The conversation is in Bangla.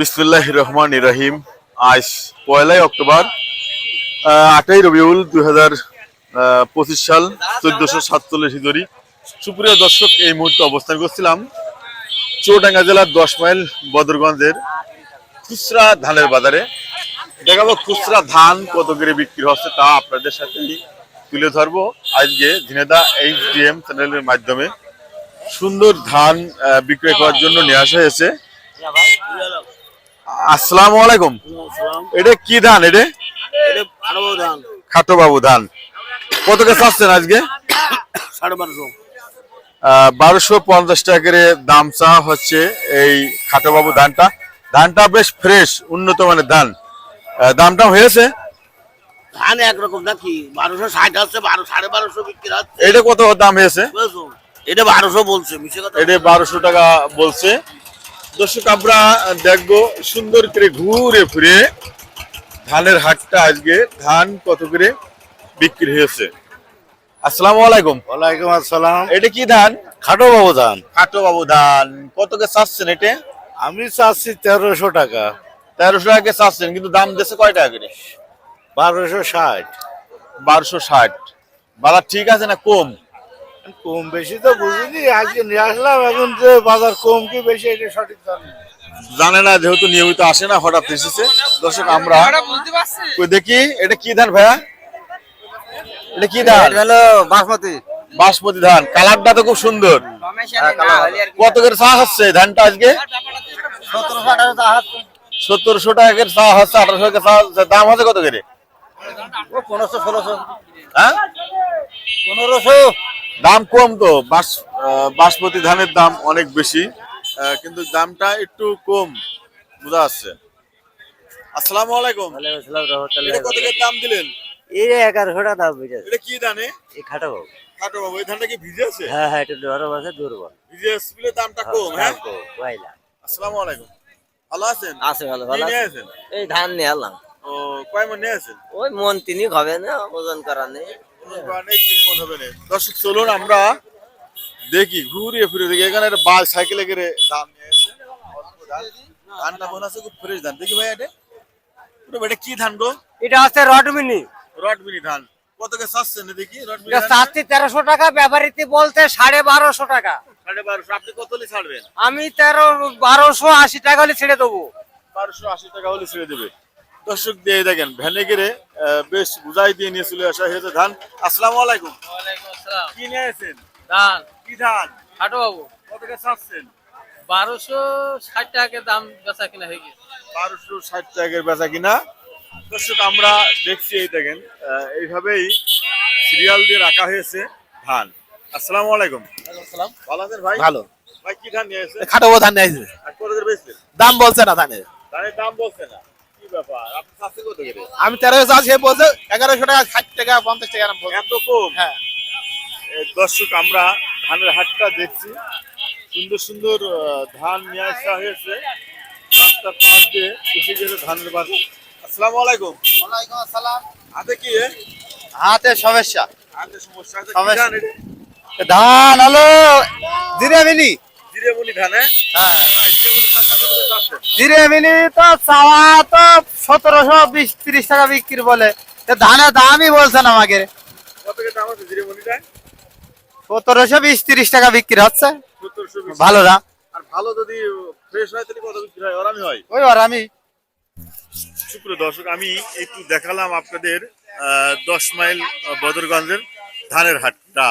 বিসমুল্লাহ রহমান রহিম। আজ পয়লাই অক্টোবর আটই রবিউল দুই হাজার পঁচিশ সাল চোদ্দশো সাতচল্লিশ হিজরি সুপ্রিয় দর্শক, এই মুহূর্তে অবস্থান করছিলাম চৌডাঙ্গা জেলার দশ মাইল বদরগঞ্জের খুচরা ধানের বাজারে। দেখাবো খুচরা ধান কত করে বিক্রি হচ্ছে তা আপনাদের সাথে তুলে ধরবো। আজকে ঝিনেদা এইচ ডি এম চ্যানেলের মাধ্যমে সুন্দর ধান বিক্রয় করার জন্য নিয়ে আসা হয়েছে। আসসালামু আলাইকুম। এটা কি ধান এটা? খাটো বাবু ধান। কত কে চাচ্ছেন আজকে? বারোশো। পঞ্চাশ টাকা করে দাম চা হচ্ছে এই খাটো বাবু ধানটা। ধানটা বেশ ফ্রেশ উন্নত মানের ধান। দামটা হয়েছে? ধান একরকম নাকি বারোশো ষাট আছে বারো সাড়ে বারোশো বিক্রি হচ্ছে। এটা কত দাম হয়েছে? এটা বারোশো বলছে এটা বারোশো টাকা বলছে। দর্শক আমরা দেখব সুন্দর করে ঘুরে ফিরে ধানের হাটটা আজকে ধান কত করে বিক্রি হয়েছে। আসসালামু আলাইকুম। ওয়ালাইকুম আসসালাম। এটা কি ধান? খাটো বাবু ধান। খাটো বাবু ধান। কত কে চাচ্ছেন এটা? আমি চাচ্ছি তেরোশো টাকা। তেরোশো টাকা চাচ্ছেন কিন্তু দাম দিয়েছে কয় টাকা করে? বারোশো ষাট। বারোশো ষাট। বাজার ঠিক আছে না কম? কম বেশি তো বুঝিনি আজকে নিয়ে আসলাম এখন যে বাজার কম কি বেশি এটা সঠিক জানি জানে না যেহেতু নিয়মিত আসে না হঠাৎ এসেছে। দর্শক আমরা দেখি এটা কি ধান ভাইয়া? এটা কি ধান? হলো বাসমতি। বাসমতি ধান। কালারটা তো খুব সুন্দর। কত করে চা হচ্ছে ধানটা আজকে? সতেরোশো টাকা করে চা হচ্ছে আঠারোশো টাকা চা হচ্ছে। দাম হচ্ছে কত করে? পনেরোশো ষোলোশো। হ্যাঁ? পনেরোশো। দাম কম তো বাস বাসমতি ধানের দাম অনেক বেশি কিন্তু দামটা একটু কম বোঝা যাচ্ছে। আসসালামু আলাইকুম। এটা কত করে দাম দিলেন? এই এগারোশো টাকা দাম বুঝেছে এটা কি ধানে এই খাটো বাবু। কাটো বাবু এই ধানটা কি ভিজে আছে? হ্যাঁ হ্যাঁ একটু নরম আছে দুর্বল। ভিজে আসলে দামটা কম হ্যাঁ? বুঝলাম আসসালামু আলাইকুম। ভালো আছেন? আছে ভালো ভালো আছেন? এই ধান নিয়ে ও কয় মন নিয়ে আছেন? ওই মন তিনি হবে না ওজন করা নেই। দর্শক চলুন আমরা দেখি ঘুরিয়ে ফিরে দেখি। এখানে একটা সাইকেলে করে ধান নিয়ে এসে অল্প ধান। ধানটা মনে আছে খুব ফ্রেশ ধান। দেখি ভাই এটা। এটা কি ধান গো? এটা হচ্ছে রডমিনি রডমিনি ধান। কত কে চাচ্ছেন দেখি? রডমিনি এটা তেরোশো টাকা ব্যাপারীতে বলতে সাড়ে বারোশো টাকা। সাড়ে বারোশো। আপনি কত হলে ছাড়বেন? আমি তেরো বারোশো আশি টাকা হলে ছেড়ে দেবো। বারোশো আশি টাকা হলে ছেড়ে দেবে। দর্শক দিয়ে দেখেন ভ্যানে আহ, বেশ বুঝাই দিয়ে নিয়ে চলে আসা হয়েছে ধান। আসসালামু আলাইকুম। কি নিয়ে আছেন? ধান। কি ধান? খাটো বাবু। কত কে চাচ্ছেন? বারোশো ষাট টাকা দাম বেচা কিনা হয়ে গেছে বারোশো ষাট টাকার বেচা কিনা। দর্শক আমরা দেখছি এই দেখেন আহ, এইভাবেই সিরিয়াল দিয়ে রাখা হয়েছে ধান। আসসালামু আলাইকুম। ভালো আছেন ভাই? ভালো। ভাই কি ধান নিয়ে এসেছেন খাটো ধান নিয়ে আসছে আর কত করে দাম বলছে না ধানের। ধানের দাম বলছে না। আমি তেরোশো সে বলছে এগারোশো টাকা ষাট টাকা পঞ্চাশ টাকা। এত কম? হ্যাঁ। এই দর্শক আমরা ধানের হাটটা দেখছি। সুন্দর সুন্দর ধান নিয়ে আসা হয়েছে। রাস্তার পাশ দিয়ে এসে গেছে ধানের বাজার। আসসালামু আলাইকুম। হাতে কি? হাতে সমস্যা। হাতে সমস্যা ধান? ধান হলো হ্যাঁ হ্যাঁ। জিরেমুনি ধানটা কত করে চাচ্ছেন? জিরে মিনি তো চাওয়া তো সতেরোশো বিশ তিরিশ টাকা বিক্রি বলে। ধানের দামই বলছেন আমাকে। কত করে দাম আছে জিরেমুনিটা সতেরোশো বিশ তিরিশ টাকা বিক্রি হচ্ছে। ভালো না আর ভালো যদি ফ্রেশ হয় তাহলে কত বিক্রি হয়? ওরামি হয়। ওই আর আমি সুপ্রিয় দর্শক আমি একটু দেখালাম আপনাদের আহ, দশ মাইল বদরগঞ্জের ধানের হাটটা।